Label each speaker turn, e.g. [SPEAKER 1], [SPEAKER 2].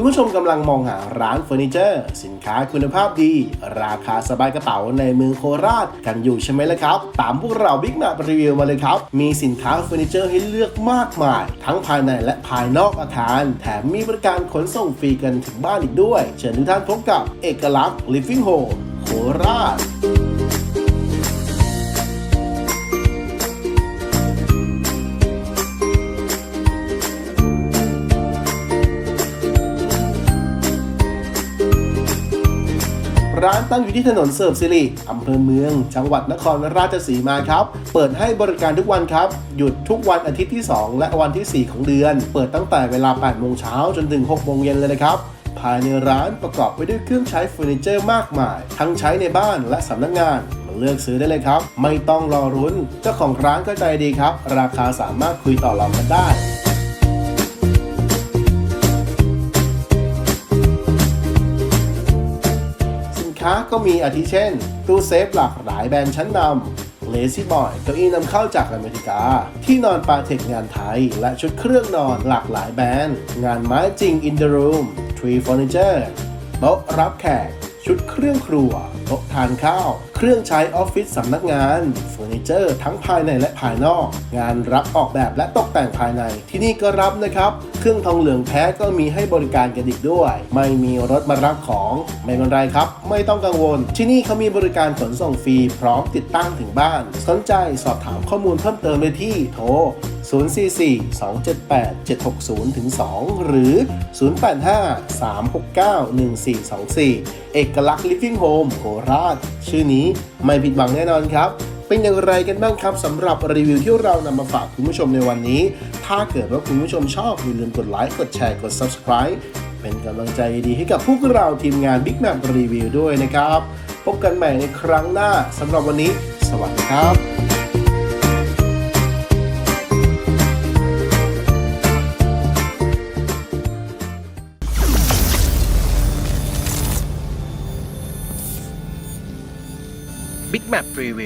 [SPEAKER 1] คุณผู้ชมกำลังมองหาร้านเฟอร์นิเจอร์ สินค้าคุณภาพดี ราคาสบายกระเป๋าในเมืองโคราชกันอยู่ใช่ไหมล่ะครับ ตามพวกเราบิ๊กแมปรีวิวมาเลยครับ มีสินค้าเฟอร์นิเจอร์ให้เลือกมากมาย ทั้งภายในและภายนอกอาคาร แถมมีบริการขนส่งฟรีกันถึงบ้านอีกด้วย เชิญทุกท่านพบกับเอกลักษณ์ Living Home โคราช ร้านตั้งอยู่ที่ถนนเสิร์ฟสิริอำเภอเมือง จังหวัดนครราชสีมาครับ เปิดให้บริการทุกวันครับ หยุดทุกวันอาทิตย์ที่ 2 และวันที่ 4 ของเดือน เปิดตั้งแต่เวลา 8 โมงเช้าจนถึง 6 โมงเย็นเลยนะครับภายในร้านประกอบไปด้วยเครื่องใช้เฟอร์นิเจอร์มากมาย ทั้งใช้ในบ้านและสำนักงานมาเลือกซื้อได้เลยครับ ไม่ต้องรอรุ้น เจ้าของร้านก็ใจดีครับ ราคาสามารถคุยต่อรองกันได้ ค้าก็มีอาทิเช่น ตู้เซฟหลากหลายแบรนด์ชั้นนำเลซี่บอยเก้าอี้นำเข้าจากอเมริกา ที่นอนปาเทคงานไทย และชุดเครื่องนอนหลากหลายแบรนด์ งานไม้จริงอินเดอะรูมทรีเฟอร์นิเจอร์โต๊ะรับแขก ชุดเครื่องครัวโต๊ะทานข้าว เครื่องใช้ออฟฟิศสำนักงานเฟอร์นิเจอร์ทั้งภายในและภายนอก งานรับออกแบบและตกแต่งภายใน ที่นี่ก็รับนะครับ เครื่องทองเหลืองแท้ก็มีให้บริการกันอีกด้วย ไม่มีรถมารับของไม่เป็นไรครับ ไม่ต้องกังวล ที่นี่เขามีบริการขนส่งฟรีพร้อมติดตั้งถึงบ้าน สนใจสอบถามข้อมูลเพิ่มเติมได้ที่โทร 044-278-760-2หรือ 085-369-1424 เอกลักษณ์ Living Home โคราช ชื่อนี้ไม่ผิดหวังแน่นอนครับเป็นอย่างไรกันบ้างครับสำหรับรีวิวที่เรานำมาฝากคุณผู้ชมในวันนี้ ถ้าเกิดว่าคุณผู้ชมชอบอย่าลืมกดไลค์ กดแชร์ กด Subscribe เป็นกำลังใจดีให้กับพวกเราทีมงาน Big Map Review ด้วยนะครับ พบกันใหม่ในครั้งหน้าสำหรับวันนี้ สวัสดีครับ
[SPEAKER 2] Big Map Review